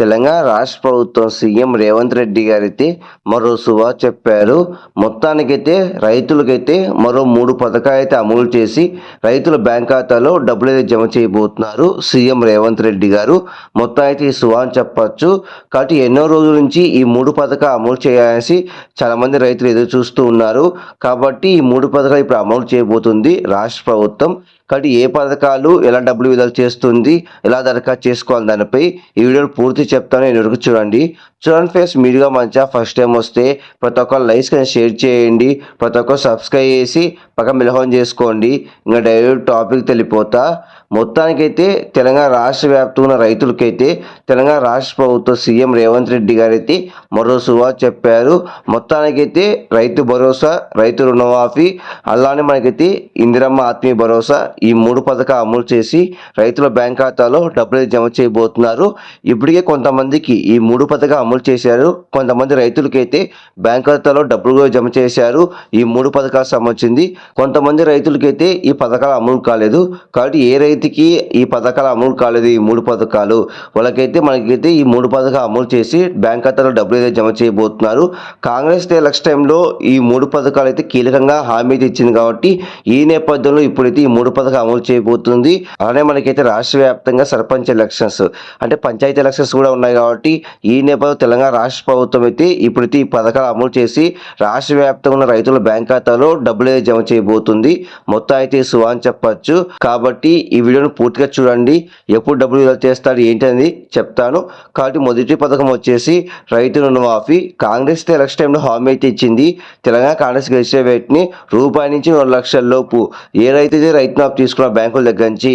తెలంగాణ రాష్ట్ర ప్రభుత్వం సీఎం రేవంత్ రెడ్డి గారైతే మరో సువా చెప్పారు. మొత్తానికైతే రైతులకైతే మరో మూడు పథకాలు అయితే అమలు చేసి రైతుల బ్యాంక్ ఖాతాలో డబ్బులు అయితే జమ చేయబోతున్నారు సీఎం రేవంత్ రెడ్డి గారు. మొత్తం అయితే ఈ సువా అని చెప్పచ్చు. కాబట్టి ఎన్నో రోజుల నుంచి ఈ మూడు పథకాలు అమలు చేయాలని చాలా మంది రైతులు ఎదురు చూస్తూ ఉన్నారు. కాబట్టి ఈ మూడు పథకాలు ఇప్పుడు అమలు చేయబోతుంది రాష్ట్ర ప్రభుత్వం. కాబట్టి ఏ పథకాలు ఎలా డబ్బులు విడుదల చేస్తుంది ఎలా దరఖాస్తు చేసుకోవాలి దానిపై ఈ వీడియోలు పూర్తి చెప్తాను. నేను చూడండి. చూడండి ఫేస్ మీడియా మంచిగా ఫస్ట్ టైం వస్తే ప్రతి ఒక్కరు లైక్స్ కానీ షేర్ చేయండి. ప్రతి ఒక్కరు సబ్స్క్రైబ్ చేసి పక్క మిలహం చేసుకోండి. ఇంకా డైరెక్ట్ టాపిక్ తెలిపోతా. మొత్తానికైతే తెలంగాణ రాష్ట్ర వ్యాప్తంగా ఉన్న రైతులకైతే తెలంగాణ రాష్ట్ర ప్రభుత్వ సీఎం రేవంత్ రెడ్డి గారైతే మరో సువా చెప్పారు. మొత్తానికైతే రైతు భరోసా రైతు రుణమాఫీ అలానే మనకైతే ఇందిరమ్మ ఆత్మీయ భరోసా ఈ మూడు పథకాలు అమలు చేసి రైతుల బ్యాంక్ ఖాతాలో డబ్బులు జమ చేయబోతున్నారు. ఇప్పటికే కొంతమందికి ఈ మూడు పథకాలు అమలు చేశారు. కొంతమంది రైతులకైతే బ్యాంక్ ఖాతాలో డబ్బులు జమ చేశారు. ఈ మూడు పథకాలు సంబంధించింది. కొంతమంది రైతులకైతే ఈ పథకాలు అమలు కాలేదు. కాబట్టి ఏ రైతుకి ఈ పథకాలు అమలు కాలేదు? ఈ మూడు పథకాలు. వాళ్ళకైతే మనకైతే ఈ మూడు పథకాలు అమలు చేసి బ్యాంక్ ఖాతాలో డబ్బులు అయితే జమ చేయబోతున్నారు. కాంగ్రెస్ ఎలక్షన్ టైంలో ఈ మూడు పథకాలు అయితే కీలకంగా హామీ ఇచ్చింది కాబట్టి ఈ నేపథ్యంలో ఇప్పుడైతే ఈ మూడు పథకాలు అమలు చేయబోతుంది. అలానే మనకైతే రాష్ట్ర వ్యాప్తంగా సర్పంచ్ ఎలక్షన్స్ అంటే పంచాయతీ ఎలక్షన్స్ కూడా ఉన్నాయి కాబట్టి ఈ నేపథ్యం తెలంగాణ రాష్ట్ర ప్రభుత్వం అయితే ఇప్పుడైతే ఈ పథకాలు అమలు చేసి రాష్ట్ర వ్యాప్తంగా ఉన్న రైతుల బ్యాంక్ ఖాతాలో డబ్బులు అయితే జమ చేయబోతుంది. మొత్తం అయితే సువా అని చెప్పచ్చు. కాబట్టి ఈ వీడియోను పూర్తిగా చూడండి. ఎప్పుడు డబ్బులు విడుదల చేస్తాడు ఏంటనేది చెప్తాను. కాబట్టి మొదటి పథకం వచ్చేసి రైతు రుణమాఫీ. కాంగ్రెస్ ఎలక్షన్ టైంలో హామీ అయితే ఇచ్చింది. తెలంగాణ కాంగ్రెస్ గెలిచే వేటిని రూపాయి నుంచి రెండు లక్షల లోపు ఏ రైతు రైతు మాఫ్ తీసుకున్న బ్యాంకుల దగ్గర నుంచి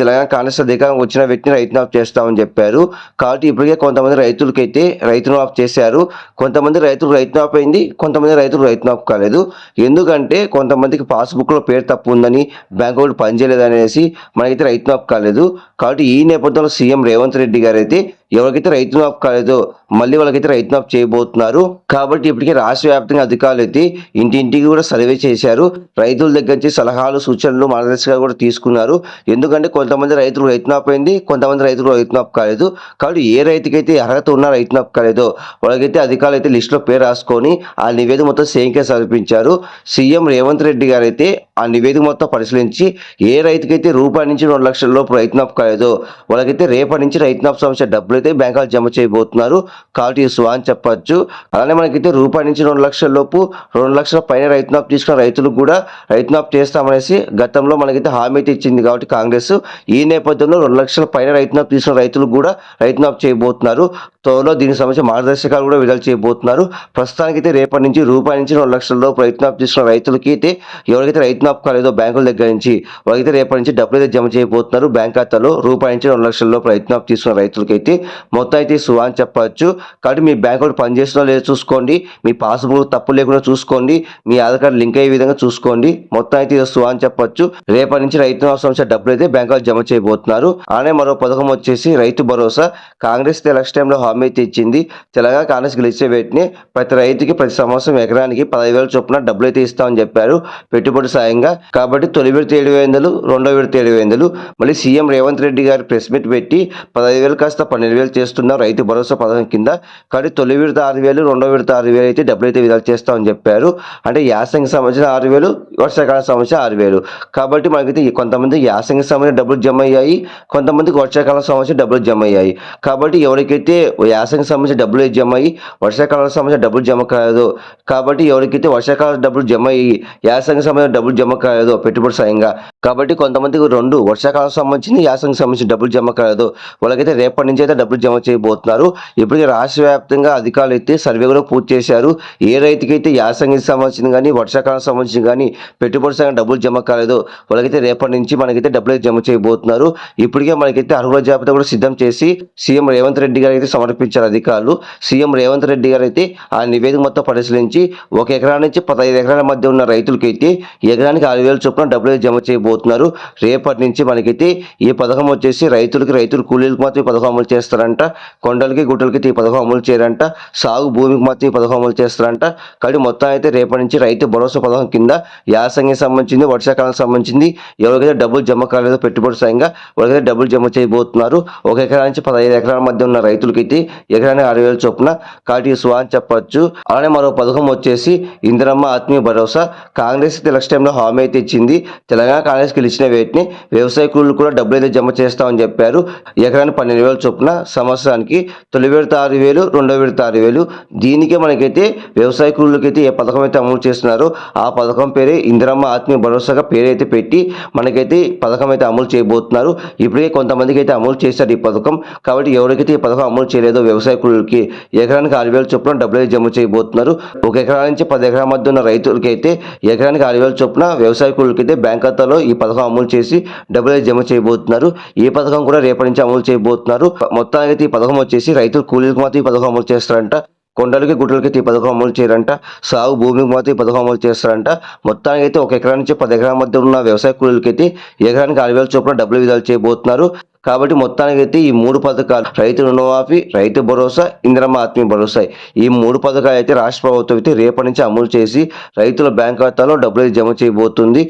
తెలంగాణ కాంగ్రెస్ అధికారం వచ్చిన వ్యక్తిని రైతు మాఫ్ చేస్తామని చెప్పారు. కాబట్టి ఇప్పటికే కొంతమంది రైతులకైతే రైతును ఆఫ్ చేశారు. కొంతమంది రైతులు రైతు ఆఫ్ అయింది కొంతమంది రైతులు రైతు ఆఫ్ కాలేదు. ఎందుకంటే కొంతమందికి పాస్బుక్లో పేరు తప్పు ఉందని బ్యాంక్ ఒకటి పనిచేయలేదు అనేసి మనకైతే రైతు ఆఫ్ కాలేదు. కాబట్టి ఈ నేపథ్యంలో సీఎం రేవంత్ రెడ్డి గారు అయితే ఎవరికైతే రైతు మాఫ్ కాలేదో మళ్ళీ వాళ్ళకైతే రైతు మాఫ్ చేయబోతున్నారు. కాబట్టి ఇప్పటికే రాష్ట్ర వ్యాప్తంగా అధికారులు అయితే ఇంటింటికి కూడా సర్వే చేశారు. రైతుల దగ్గర నుంచి సలహాలు సూచనలు మార్గదర్శకాలు కూడా తీసుకున్నారు. ఎందుకంటే కొంతమంది రైతులు రైతు మాఫ్ అయింది కొంతమంది రైతులు రైతు మాఫ్ కాలేదు. కాబట్టి ఏ రైతుకైతే అర్హత ఉన్న రైతు మాఫ్ కాలేదో వాళ్ళకైతే అధికారులు అయితే లిస్టులో పేరు రాసుకొని ఆ నివేదిక మొత్తం సీఎంకే సమర్పించారు. సీఎం రేవంత్ రెడ్డి గారు అయితే ఆ నివేదిక మొత్తం పరిశీలించి ఏ రైతుకైతే రూపాయి నుంచి రెండు లక్షల లోపు రైతు మాఫ్ కాలేదో వాళ్ళకైతే రేపటి నుంచి రైతు మాఫ్ సమస్య డబ్బులు అయితే బ్యాంకులు జమ చేయబోతున్నారు. కాబట్టి సు అని చెప్పొచ్చు. అలానే మనకైతే రూపాయి నుంచి రెండు లక్షల లోపు రెండు లక్షల పైన రైతు మాఫ్ తీసుకున్న రైతులు కూడా రైతు మాఫ్ చేస్తామనేసి గతంలో మనకైతే హామీ అయితే ఇచ్చింది కాబట్టి కాంగ్రెస్. ఈ నేపథ్యంలో రెండు లక్షల పైన రైతు మాఫ్ తీసుకున్న రైతులు కూడా రైతు మాఫ్ చేయబోతున్నారు. త్వరలో దీనికి సంబంధించి మార్గదర్శకాలు కూడా విడుదల చేయబోతున్నారు. ప్రస్తుతానికైతే రేపటి నుంచి రూపాయి నుంచి రెండు లక్షల్లో లోపు తీసుకున్న రైతులకి అయితే ఎవరికైతే రైతు కాలేదో బ్యాంకుల దగ్గర నుంచి వాళ్ళకైతే రేపటి నుంచి డబ్బులు అయితే జమ చేయబోతున్నారు. బ్యాంక్ ఖాతాలో రూపాయి నుంచి రెండు లక్షల్లో లోపు తీసుకున్న రైతులకైతే మొత్తం అయితే సువా అని చెప్పవచ్చు. కాబట్టి మీ బ్యాంక్ అకౌంట్ పనిచేస్తుందో లేదో చూసుకోండి. మీ పాస్బుక్ తప్పు లేకుండా చూసుకోండి. మీ ఆధార్ కార్డు లింక్ అయ్యే విధంగా చూసుకోండి. మొత్తం అయితే సువా అని చెప్పొచ్చు రేపటి నుంచి రైతు సంస్థ డబ్బులు అయితే బ్యాంకులో జమ చేయబోతున్నారు. అలానే మరో పథకం వచ్చేసి రైతు భరోసా. కాంగ్రెస్ ఎలక్షన్ టైంలో హామీ అయితే ఇచ్చింది తెలంగాణ కాంగ్రెస్ గెలిచే వేటిని ప్రతి రైతుకి ప్రతి సంవత్సరం ఎకరానికి పదహైదు వేల చొప్పున డబ్బులు అయితే ఇస్తామని చెప్పారు. పెట్టుబడి సాయంగా కాబట్టి తొలి విడత ఏడు వందలు రెండో విడత ఏడు వందలు మళ్ళీ సీఎం రేవంత్ రెడ్డి గారు ప్రెస్ మీట్ పెట్టి పదహైదు వేలు కాస్త పన్నెండు వేలు చేస్తున్నాం రైతు భరోసా పథకం కింద కాబట్టి తొలి విడత ఆరు వేలు రెండో విడత ఆరు వేలు అయితే డబ్బులు అయితే విడుదల చేస్తామని చెప్పారు. అంటే యాసంగి సంబంధించిన ఆరు వేలు వర్షాకాలం సంబంధించిన ఆరు వేలు. కాబట్టి మనకైతే కొంతమంది యాసంగి సంబంధించిన డబ్బులు జమ అయ్యాయి. కొంతమందికి వర్షాకాలం సంబంధించిన డబ్బులు జమ అయ్యాయి. కాబట్టి ఎవరికైతే యాసంగి సంబంధించిన డబ్బులు జమ అయ్యి వర్షాకాలం సంబంధించిన డబ్బులు జమ కాలేదు. కాబట్టి ఎవరికైతే వర్షాకాలం డబ్బులు జమ అయ్యి యాసంగి సంబంధించిన డబ్బులు జమ కాలేదు పెట్టుబడి సాయంగా కాబట్టి కొంతమందికి రెండు వర్షాకాలం సంబంధించి యాసంగి సంబంధించిన డబ్బులు జమ కాలేదు. వాళ్ళకైతే రేపటి నుంచి అయితే డబ్బులు జమ చేయబోతున్నారు. ఇప్పటికే రాష్ట్ర వ్యాప్తంగా అధికారులు అయితే సర్వే కూడా పూర్తి చేశారు. ఏ రైతుకైతే యాసంగికి సంబంధించిన కానీ వర్షాకాలం సంబంధించిన కానీ పెట్టుబడి సాయం డబ్బులు జమ కాలేదు వాళ్ళకైతే రేపటి నుంచి మనకైతే డబ్బులు అయితే జమ చేయబోతున్నారు. ఇప్పటికే మనకైతే అర్హుల జాబితా కూడా సిద్ధం చేసి సీఎం రేవంత్ రెడ్డి గారు అయితే సమర్పించారు అధికారులు. సీఎం రేవంత్ రెడ్డి గారు అయితే ఆ నివేదిక మొత్తం పరిశీలించి ఒక ఎకరా నుంచి పదహైదు ఎకరాల మధ్య ఉన్న రైతులకైతే ఎకరానికి ఆరు వేల చొప్పున డబ్బులు అయితే జమ చేయబోతున్నారు. రేపటి నుంచి మనకైతే ఈ పథకం వచ్చేసి రైతులకి రైతులు కూలీలకు మాత్రం ఈ పథకం అమలు చేస్తారంట. కొండలకి గుట్టలకి ఈ పథకం అమలు చేయరంట. సాగు భూమికి మాత్రం ఈ పథకం అమలు చేస్తారంట. కాబట్టి మొత్తం అయితే రేపటి నుంచి రైతు భరోసా పథకం కింద యాసంగికి సంబంధించింది వర్షాకాలం సంబంధించింది ఎవరికైతే డబ్బులు జమ కాలేదో పెట్టుబడి సాయంగా ఎవరికైతే డబ్బులు జమ చేయబోతున్నారు. ఒక ఎకరా నుంచి పదహైదు ఎకరాల మధ్య ఉన్న రైతులకైతే ఎకరానికి ఆరు వేల చొప్పున కాటి సువా అని చెప్పొచ్చు. అలానే మరో పథకం వచ్చేసి ఇందిరమ్మ ఆత్మీయ భరోసా. కాంగ్రెస్ ఎలక్షన్ టైంలో హామీ అయితే ఇచ్చింది. తెలంగాణ కాంగ్రెస్ గెలిచిన వేటిని వ్యవసాయ కూలీలు కూడా డబ్బులు అయితే జమ చేస్తామని చెప్పారు. ఎకరానికి పన్నెండు వేల చొప్పున సంవత్సరానికి తొలి విడత ఆరు వేలు రెండో విడత ఆరు వేలు. దీనికే మనకైతే వ్యవసాయ కూలీలకైతే ఏ పథకం అయితే అమలు చేస్తున్నారో ఆ పథకం పేరే ఇందిరమ్మ ఆత్మీయ భరోసాగా పేరైతే పెట్టి మనకైతే పథకం అయితే అమలు చేయబోతున్నారు. ఇప్పటికే కొంతమందికి అయితే అమలు చేశారు ఈ పథకం. కాబట్టి ఎవరికైతే ఈ పథకం అమలు చేయలేదు వ్యవసాయ కూలీలకి ఎకరానికి ఆరు వేల చొప్పున డబ్బులు జమ చేయబోతున్నారు. ఒక ఎకరా నుంచి పది ఎకరాల మధ్య ఉన్న రైతులకి అయితే ఎకరానికి ఆరు వేల చొప్పున వ్యవసాయ కూలీలకి అయితే బ్యాంక్ ఖాతాలో ఈ పథకం అమలు చేసి డబ్బులు అయితే జమ చేయబోతున్నారు. ఈ పథకం కూడా రేపటి నుంచి అమలు చేయబోతున్నారు. మొత్తానికి ఈ పథకం వచ్చేసి రైతులు కూలీలకు మాత్రం ఈ పథకం అమలు చేస్తారంట. కొండలకి గుట్టలకి ఈ పథకం అమలు చేయరంట. సాగు భూమికి మాత్రం ఈ పథకం అమలు చేస్తారంట. మొత్తానికి అయితే ఒక ఎకరా నుంచి పది ఎకరాల మధ్య ఉన్న వ్యవసాయ కూలీలకి అయితే ఎకరానికి ఆరు వేల చొప్పున డబ్బులు విధాలు చేయబోతున్నారు. కాబట్టి మొత్తానికి అయితే ఈ మూడు పథకాలు రైతు రుణమాఫీ రైతు భరోసా ఇందిరమ్మ ఆత్మీయ భరోసా. ఈ మూడు పథకాలు అయితే రాష్ట్ర ప్రభుత్వం అయితే రేపటి నుంచి అమలు చేసి రైతుల బ్యాంక్ ఖాతాలో డబ్బులు అయితే జమ చేయబోతుంది.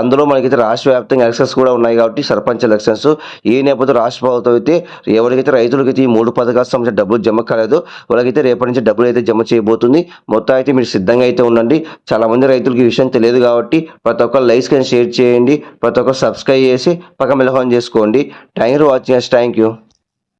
అందులో మనకైతే రాష్ట్ర వ్యాప్తంగా ఎలక్షన్స్ కూడా ఉన్నాయి కాబట్టి సర్పంచ్ ఎలక్షన్స్. ఈ నేపథ్యంలో రాష్ట్ర ప్రభుత్వం అయితే ఎవరికైతే రైతులకైతే ఈ మూడు పథకాలకు సంబంధించిన డబ్బులు జమ కాలేదు వాళ్ళకైతే రేపటి నుంచి డబ్బులు అయితే జమ చేయబోతుంది. మొత్తం అయితే మీరు సిద్ధంగా అయితే ఉండండి. చాలా మంది రైతులకి ఈ విషయం తెలియదు కాబట్టి ప్రతి ఒక్కరు లైక్స్ కానీ షేర్ చేయండి ప్రతి ఒక్కరు సబ్స్క్రైబ్ చేసి పక్క మిలహం చేసుకోండి. Thank you for watching thank you